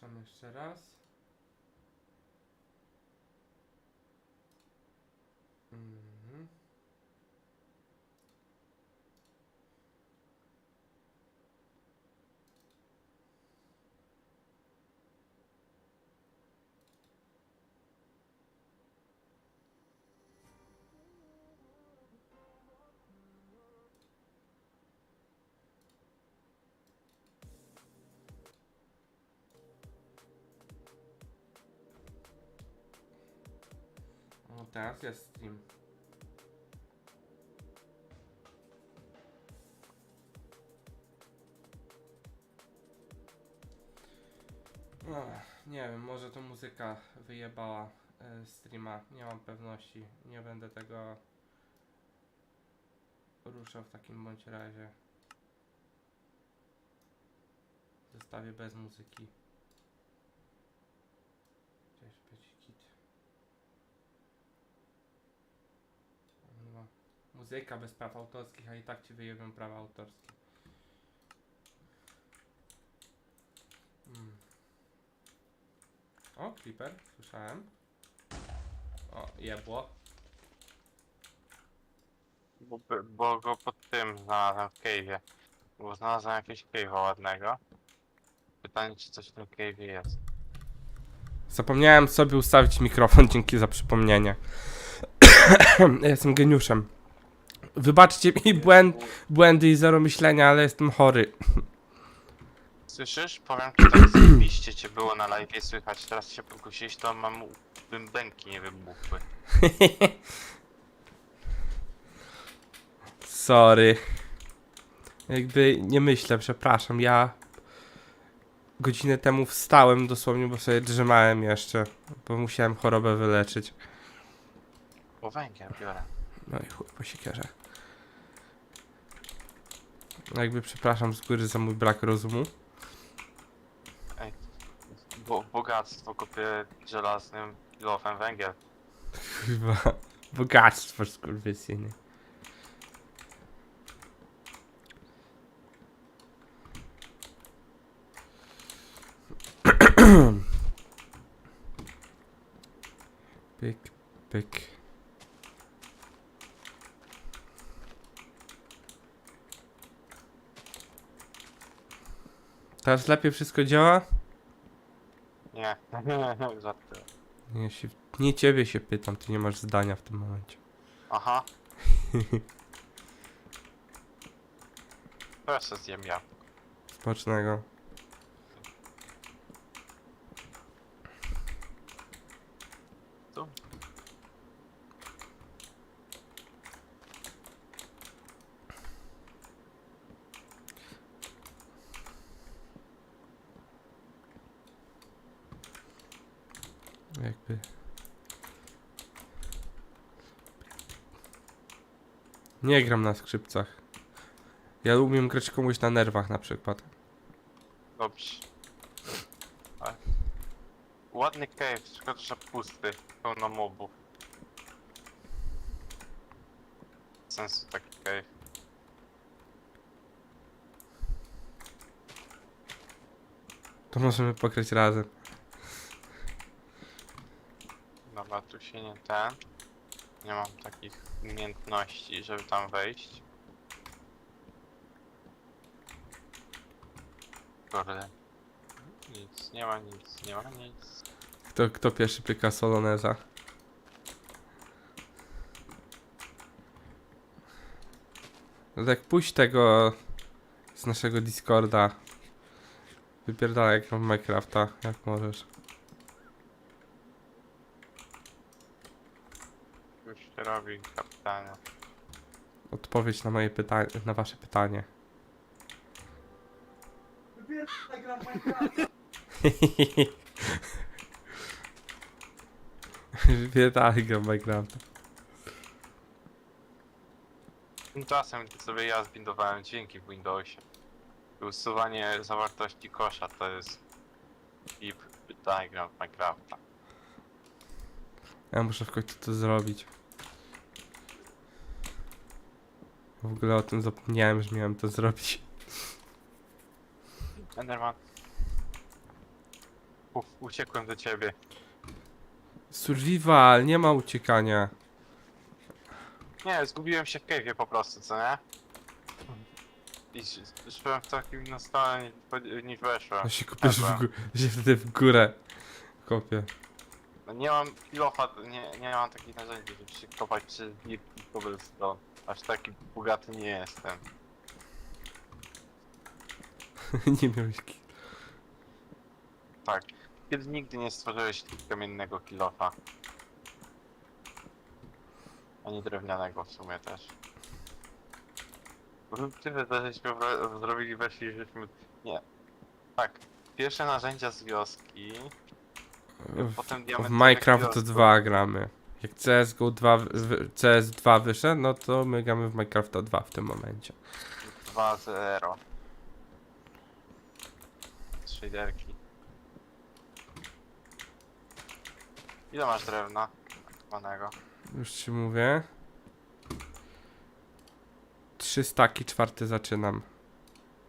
Puszczam jeszcze raz. Mhm. Teraz jest stream. Ach, nie wiem, może to muzyka wyjebała e, streama, nie mam pewności. Nie będę tego ruszał w takim bądź razie. Zostawię bez muzyki. Gdzieś być kit. No. Muzyka bez praw autorskich, a i tak ci wyjebią prawa autorskie. Mm. O, Creeper, słyszałem. O, jebło. Bo, bo go pod tym znalazłem w cave'ie. Bo znalazłem jakiegoś cave'a ładnego. Pytanie, czy coś w tym cave'ie jest. Zapomniałem sobie ustawić mikrofon, dzięki za przypomnienie. ja jestem geniuszem. Wybaczcie mi błęd, błędy i zero myślenia, ale jestem chory. Słyszysz? Powiem ci tak, zajebiście cię było na live słychać. Teraz się pokusiłeś, to mam bym bęki nie wybuchły. Sorry. Jakby nie myślę, przepraszam. Ja godzinę temu wstałem dosłownie, bo sobie drzemałem jeszcze, bo musiałem chorobę wyleczyć. Bo węgiel biorę. No i chuj, po siekierze. Jakby przepraszam z góry za mój brak rozumu. Bo, bogactwo kopię żelaznym kilofem węgiel. Chyba bogactwo skurwysyny. Pyk, pyk. Teraz lepiej wszystko działa? Nie, żartuję. Nie, się, nie ciebie się pytam, ty nie masz zdania w tym momencie. Aha. Proszę zjem ja. Smacznego. Tu? Jakby. Nie gram na skrzypcach. Ja umiem grać komuś na nerwach na przykład. Dobrze. Ładny cave, szkoda, że pusty, pełno mobów. Sensu taki cave. To możemy pokryć razem. Dobra, tu się nie ten. Nie mam takich umiejętności, żeby tam wejść. Kurde. Nic, nie ma nic, nie ma nic. Kto, kto pierwszy pyka Soloneza? Tak puść tego z naszego Discorda. Wypierdalaj jak w Minecrafta, jak możesz. Już się robi, kapitanie. Odpowiedź na moje pytanie, na wasze pytanie. Wypierdalaj gram Minecrafta. Tymczasem sobie ja zbindowałem dźwięki w Windowsie. Usuwanie zawartości kosza to jest deep diagram Minecrafta. Ja muszę w końcu to zrobić. W ogóle o tym zapomniałem, że miałem to zrobić. Enderman. Uf, uciekłem do ciebie. Survival, nie ma uciekania. Nie, zgubiłem się w cave'ie po prostu, co nie? I sz- w takim stronę ni- niż weszłem. Ja się kopiesz w, Dobra. gó- ja się wtedy w górę kopię. No nie mam kilofa, nie, nie mam takich narzędzi, żeby się kopać przez wilki cobblestone. Aż taki bogaty nie jestem. nie miałeś ki- Tak. Kiedy nigdy nie stworzyłeś kamiennego kilofa. Ani drewnianego w sumie też. Tyle to żeśmy wra- zrobili, weszli, żeśmy... Nie. Tak. Pierwsze narzędzia z wioski, W, potem w diamentowe Minecraft kilof. 2 gramy. Jak CSGO 2, wy- wy- CS2 wyszedł, no to my gramy w Minecrafta 2 w tym momencie. 2-0. Shaderki. Ile masz drewna? Panego. Już ci mówię. Trzy staki, czwarty zaczynam.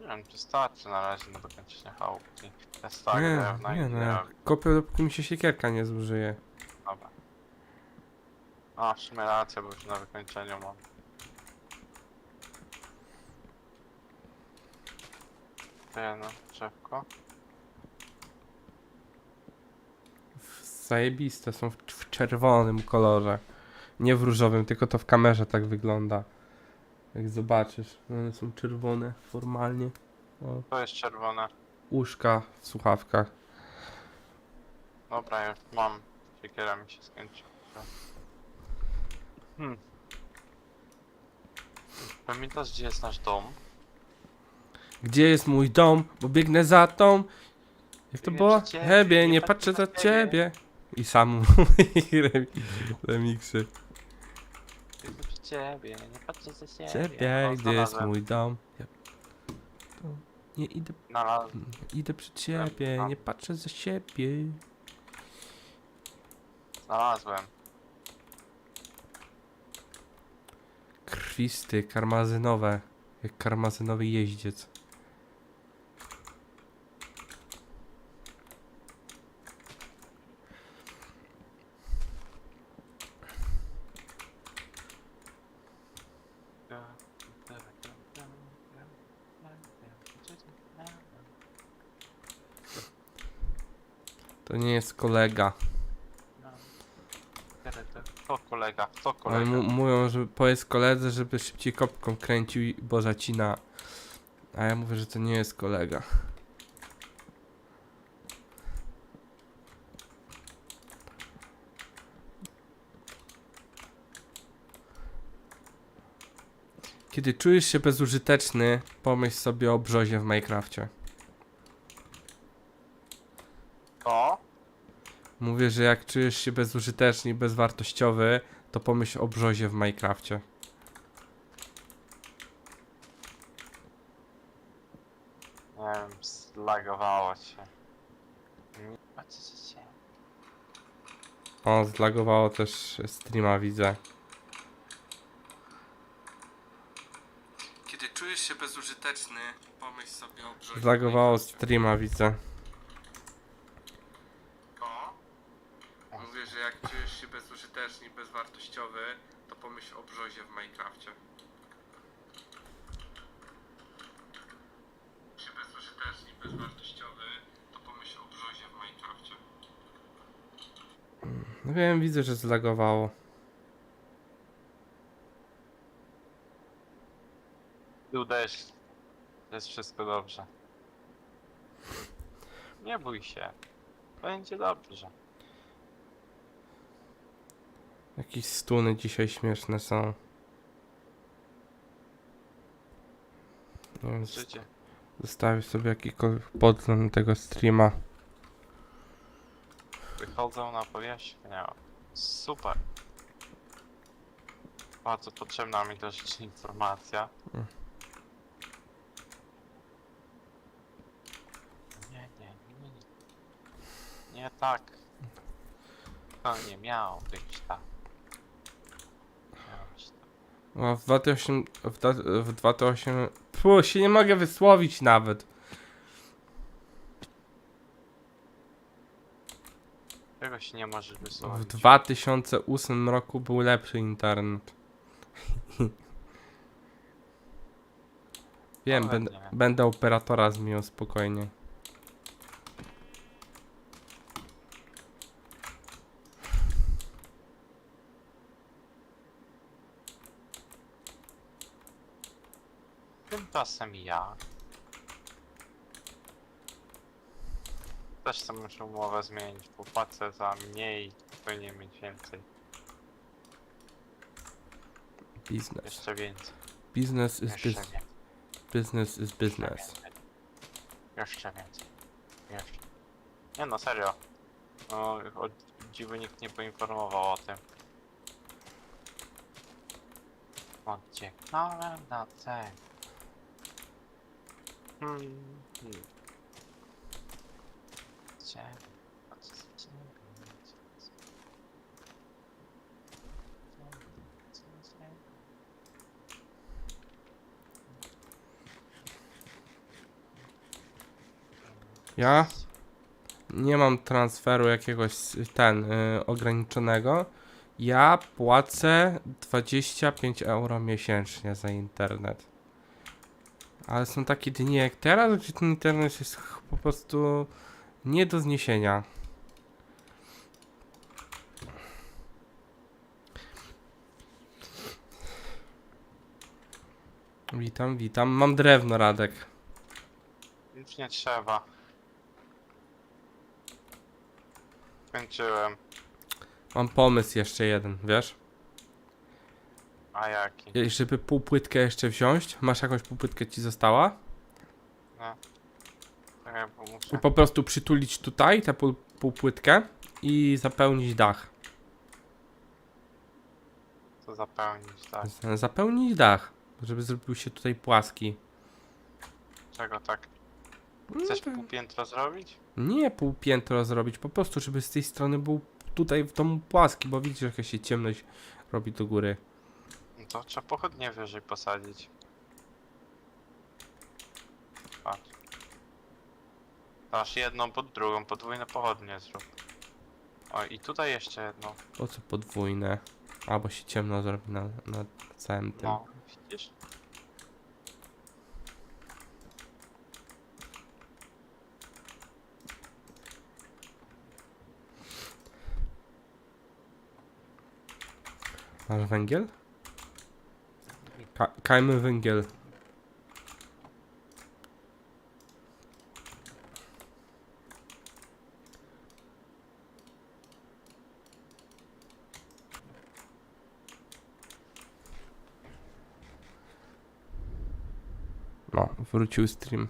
Nie wiem, czy starczy na razie na dokończenie chałupki. Jest tak nie, drewna nie, i no. nie Kopię dopóki mi się siekierka nie zużyje. Dobra. A, w sumie racja, bo już na wykończeniu mam. To jedno drzewko. Zajebiste, są w, w czerwonym kolorze. Nie w różowym, tylko to w kamerze tak wygląda. Jak zobaczysz, one są czerwone formalnie. O, To jest czerwone. uszka w słuchawkach. Dobra, już mam. Siekiera mi się skończyła. Hmm. Pamiętasz, gdzie jest nasz dom? Gdzie jest mój dom? Bo biegnę za tą. Jak to Biegnę było? ciebie, Hebie, nie patrzę za ciebie. I sam remi- remiksy. Przy ciebie, nie patrzę za siebie. Ciebie, O, gdzie jest znalazłem. mój dom? Ja... To nie idę, Znalazłem. idę przed ciebie, nie patrzę za siebie. Znalazłem. Krwisty, karmazynowe. Jak karmazynowy jeździec. To nie jest kolega. To kolega, Ale kolega. mu mówią, że powiedz koledze, żeby szybciej kopką kręcił, i- bo zacina. A ja mówię, że to nie jest kolega. Kiedy czujesz się bezużyteczny, pomyśl sobie o brzozie w Minecrafcie. To? Mówię, że jak czujesz się bezużyteczny i bezwartościowy, to pomyśl o brzozie w Minecrafcie. Nie wiem, zlagowało się. Nie patrzę się. O, zlagowało też streama, widzę. Kiedy czujesz się bezużyteczny, pomyśl sobie o brzozie. Zlagowało streama, widzę. To? Mówię, że jak czujesz się bezużyteczny i bezwartościowy, to pomyśl o brzozie w Minecrafcie. się bezużyteczny i bezwartościowy, to pomyśl o brzozie w Minecrafcie. No wiem, widzę, że zlagowało. Był deszcz. Jest wszystko dobrze. Nie bój się. Będzie dobrze. Jakieś stuny dzisiaj śmieszne są. Nie wiem, Życie. zostawię sobie jakikolwiek podgląd tego streama. Wychodzą na powierzchnię. Super. Bardzo potrzebna mi też informacja. Mm. Nie, nie, nie, nie. Nie tak. To nie miało być tak. Miało być tak. A w 2008... W, da- w 2008... Pu, się nie mogę wysłowić nawet. Nie możesz W wysyłać. 2008 roku był lepszy internet. Wiem, będę, nie. będę operatora zmieniał spokojnie. Tymczasem ja. Też chcę muszę umowę zmienić, bo płacę za mniej, powinien mieć więcej. Biznes. Jeszcze więcej. Business is Jeszcze bus więcej. business is business. Jeszcze więcej. Jeszcze. Nie no, serio. No, o dziwo nikt nie poinformował o tym. Odcieknąłem na cel. Hmm. hmm. Ja nie mam transferu jakiegoś ten y, ograniczonego. Ja płacę 25 euro miesięcznie za internet. Ale są takie dni jak teraz, gdzie ten internet jest po prostu nie do zniesienia. Witam, witam. Mam drewno, Radek. Już nie trzeba. Skończyłem. Mam pomysł jeszcze jeden, wiesz? A jaki? I Żeby półpłytkę jeszcze wziąć, masz jakąś półpłytkę ci została? Czekaj, bo muszę... I po prostu przytulić tutaj tę pół, półpłytkę i zapełnić dach. to zapełnić, tak? Z- Zapełnić dach, żeby zrobił się tutaj płaski. Czego tak? No Chcesz to- pół piętro zrobić? Nie półpiętro zrobić, po prostu żeby z tej strony był tutaj w domu płaski, bo widzisz jaka się ciemność robi do góry. No to trzeba pochodnie wyżej posadzić. Dasz jedną pod drugą, podwójne pochodnie zrób. O i tutaj jeszcze jedno. Po co podwójne? Albo się ciemno zrobi na, na całym tym. No, widzisz? Masz węgiel? Ka kajmy węgiel. No, wrócił stream.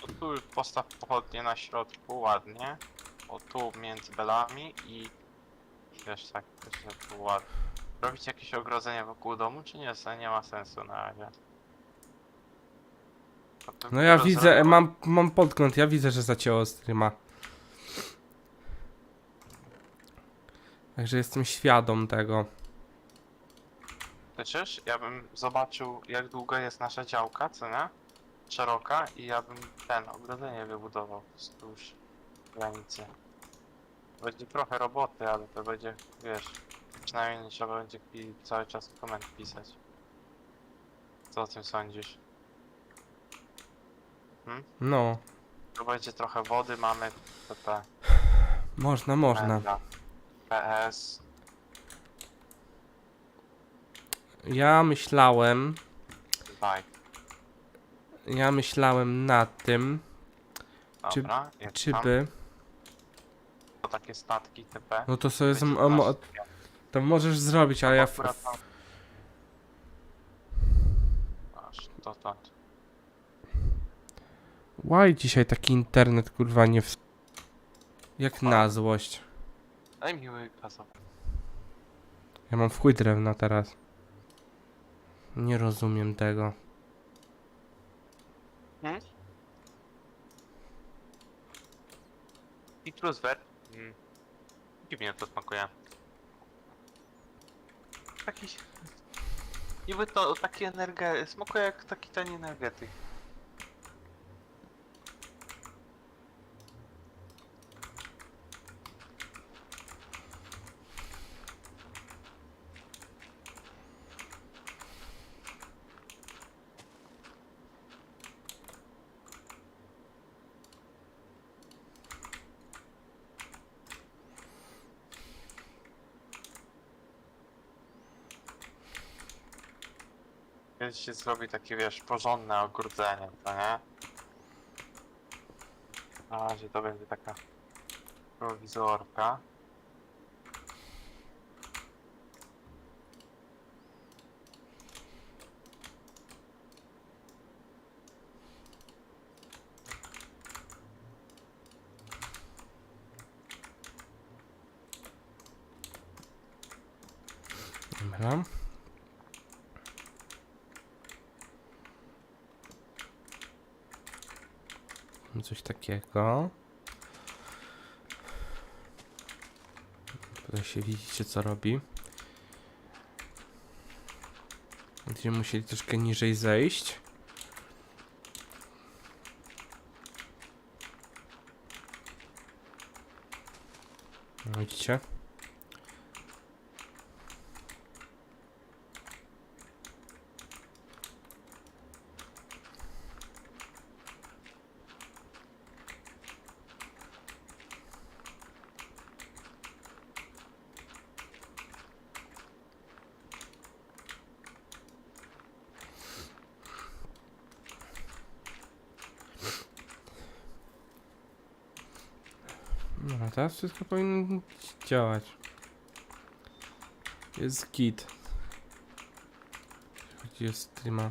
To tu postaw pochodnie na środku, ładnie. O tu między belami i... Wiesz, tak, że tu ładnie. Robić jakieś ogrodzenie wokół domu, czy nie? To nie ma sensu na razie. To bym No ja widzę, mam, mam podgląd, ja widzę, że zacięło streama. Także jestem świadom tego. Słyszysz? Ja bym zobaczył jak długo jest nasza działka, co nie? Szeroka i ja bym ten ogrodzenie wybudował wzdłuż granicy. Będzie trochę roboty, ale to będzie, wiesz, przynajmniej nie trzeba będzie cały czas koment pisać. Co o tym sądzisz? No, To będzie trochę wody, mamy PP, można, można. PS, Ja myślałem, bike. Ja myślałem nad tym, Czy- Dobra, jest czy tam. by... To takie statki TP. No to sobie z, Będzie o, mo, to możesz zrobić, ale ja... Akurat tam. Aż dotąd. why dzisiaj taki internet kurwa nie w... Jak na złość. Daj miły gazowy. Ja mam w chuj drewna teraz. Nie rozumiem tego. Hmm? I plus ver. Mm. Dziwnie to smakuje. Taki... Niby to taki energe... Smakuje jak taki tani energetyk. Kiedyś się zrobi takie, wiesz, porządne ogrodzenie, to nie? Na razie to będzie taka prowizorka. Dobra. Coś takiego. Tutaj się widzicie co robi. Będziemy musieli troszkę niżej zejść. No Widzicie? No, a teraz wszystko powinno działać. Jest git. Gdzie jest streama?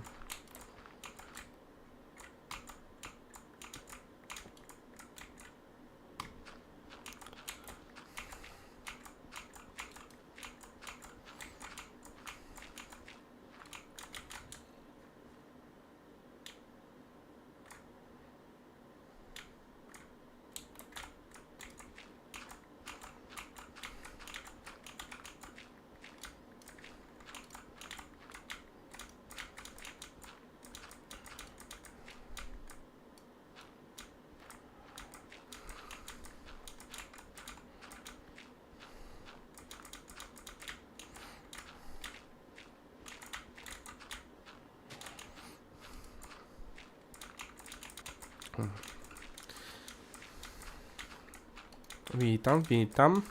Witam, witam.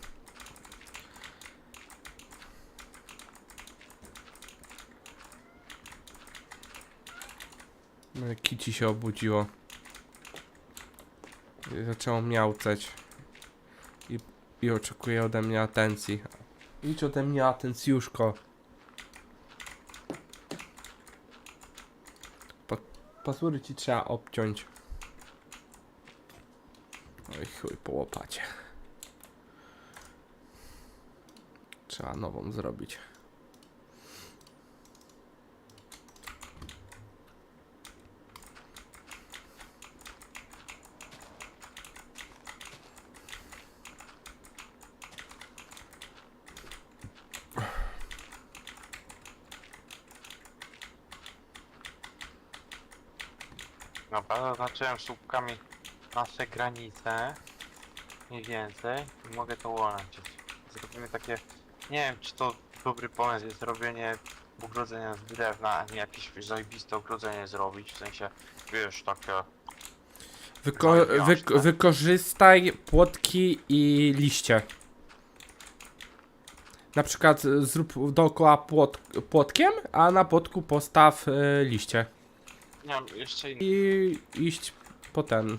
No, Kici się obudziło. Zaczęło miaucać. I, I oczekuje ode mnie atencji. Idź ode mnie atencjuszko. Pa ci trzeba obciąć. Oj chuj, po łopacie. Trzeba nową zrobić. Dobra, zaznaczyłem słupkami nasze granice. Mniej więcej. I mogę to łączyć. Zrobimy takie... Nie wiem, czy to dobry pomysł jest zrobienie ogrodzenia z drewna, a nie jakieś zajebiste ogrodzenie zrobić. W sensie, wiesz, takie... Wyko jasne. wykorzystaj płotki i liście. Na przykład y, zrób dookoła płot płotkiem, a na płotku postaw y, liście. Nie wiem, jeszcze inny. I iść po ten.